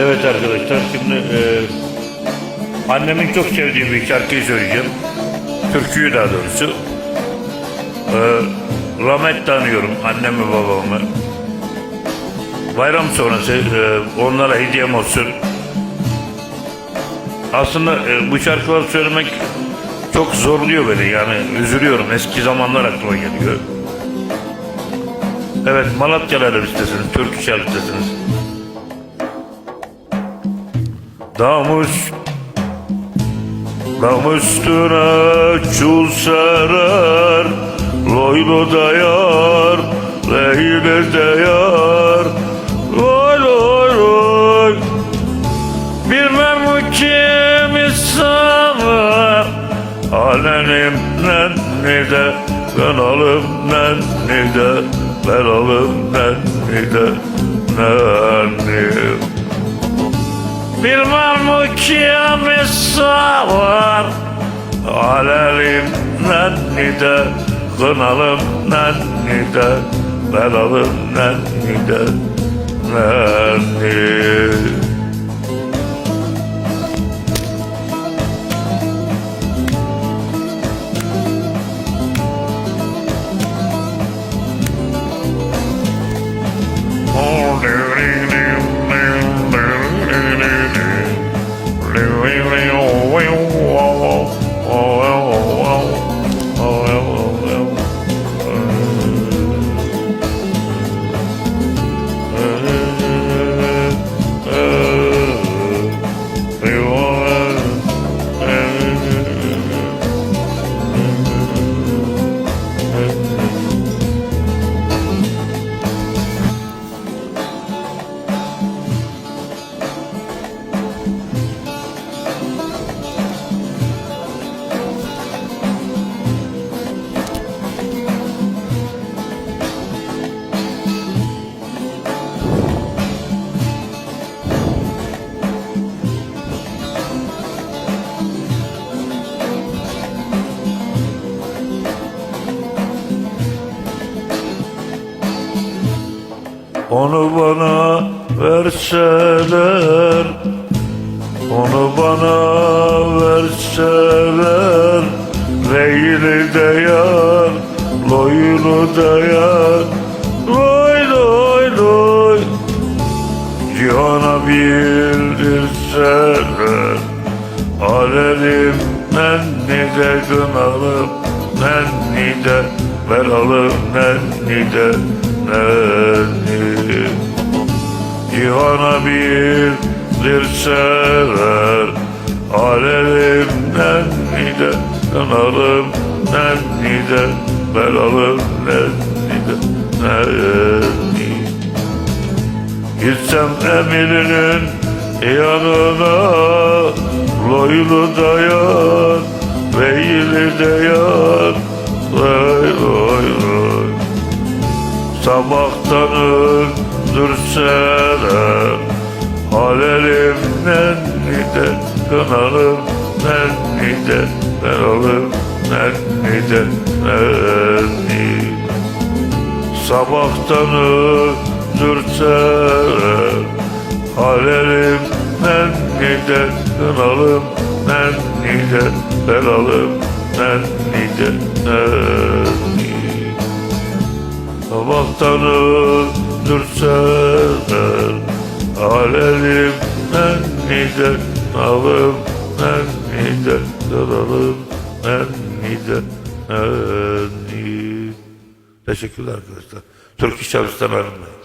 Evet arkadaşlar şimdi e, annemin çok sevdiği bir şarkıyı söyleyeceğim. Türküyü daha doğrusu. E, rahmet anıyorum annemi babamı. Bayram sonrası e, onlara hediyem olsun. Aslında e, bu şarkıları söylemek çok zorluyor beni yani üzülüyorum eski zamanlar aklıma geliyor. Evet Malatyalar listesiniz, Türk şarkı listesiniz. Dam üst, dam üstüne çul serer, loylu dayar, leyle dayar, loy loy loy. Bilmem bu kim sana, alenemden ne de, kanalımdan ne de, belalımdan ne de, ne ne. Bilmem bu kim var? Alelimden ni de Kınalımdan ni de Onu bana verseler Onu bana verseler. Leyli de yar Loyunu yar Loy loy loy. Cihana bildirseler Alelimden ni de kınalım Nenni de belalım nenni de nenni Cihana bildirseler Alelimden ni de kınalım Nenni de belalım nenni de nenni Gitsem emirinin yanına Loylu dayan Veyli dayan Sabahtan öldürseler Halelimden de Kınalım nenni de Belalım nenni de nenni Sabahtan öldürseler Halelim nenni de Kınalım nenni de Belalım nenni de nenni Sabahtan öldürseler Alelim nenni de Kınalım nenni de Kınalım nenni de nenni Teşekkürler arkadaşlar. Türk İş Çalıştan ayrılmayın.